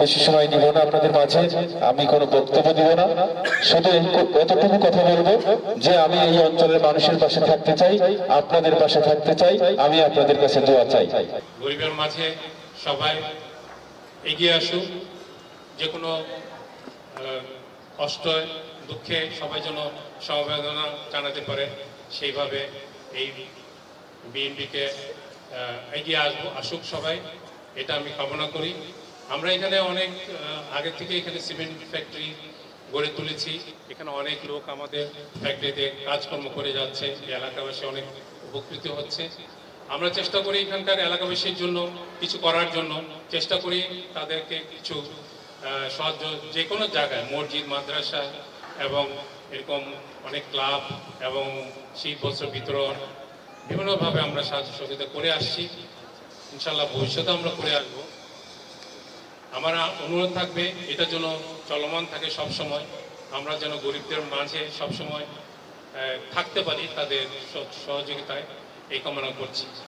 বেশি সময় নিব না আপনাদের মাঝে, আমি কোনো বক্তব্য দিব না। শুধু এতটুকু কথা বলব যে আমি এই অঞ্চলের মানুষের পাশে থাকতে চাই, আপনাদের পাশে থাকতে চাই, আমি আপনাদের কাছে দোয়া চাই। গরিবের মাঝে সবাই এগিয়ে আসুক, যে কোনো কষ্ট, দুঃখে সবাই যেন সমবেদনা জানাতে পারে, সেইভাবে এই বিএনপিকে এগিয়ে আসব, আসুক সবাই, এটা আমি কামনা করি। আমরা এখানে অনেক আগে থেকে এখানে সিমেন্ট ফ্যাক্টরি গড়ে তুলেছি। এখানে অনেক লোক আমাদের ফ্যাক্টরিতে কাজকর্ম করে যাচ্ছে এলাকাবাসী অনেক উপকৃত হচ্ছে। আমরা চেষ্টা করি এখানকার এলাকাবাসীর জন্য, কিছু করার জন্য, চেষ্টা করি তাদেরকে কিছু সাহায্য যে কোনো জায়গায়, মসজিদ, মাদ্রাসা এবং এরকম অনেক ক্লাব এবং শীত বস্ত্র বিতরণ, বিভিন্নভাবে আমরা সাহায্য সহযোগিতা করে আসছি। ইনশাল্লাহ ভবিষ্যতে আমরা করে আসব। আমার অনুরোধ থাকবে এটা যেন চলমান থাকে সব সময় আমরা যেন গরিবদের মাঝে সব সময় থাকতে পারি তাদের সহযোগিতায়। এই কামনা করছি।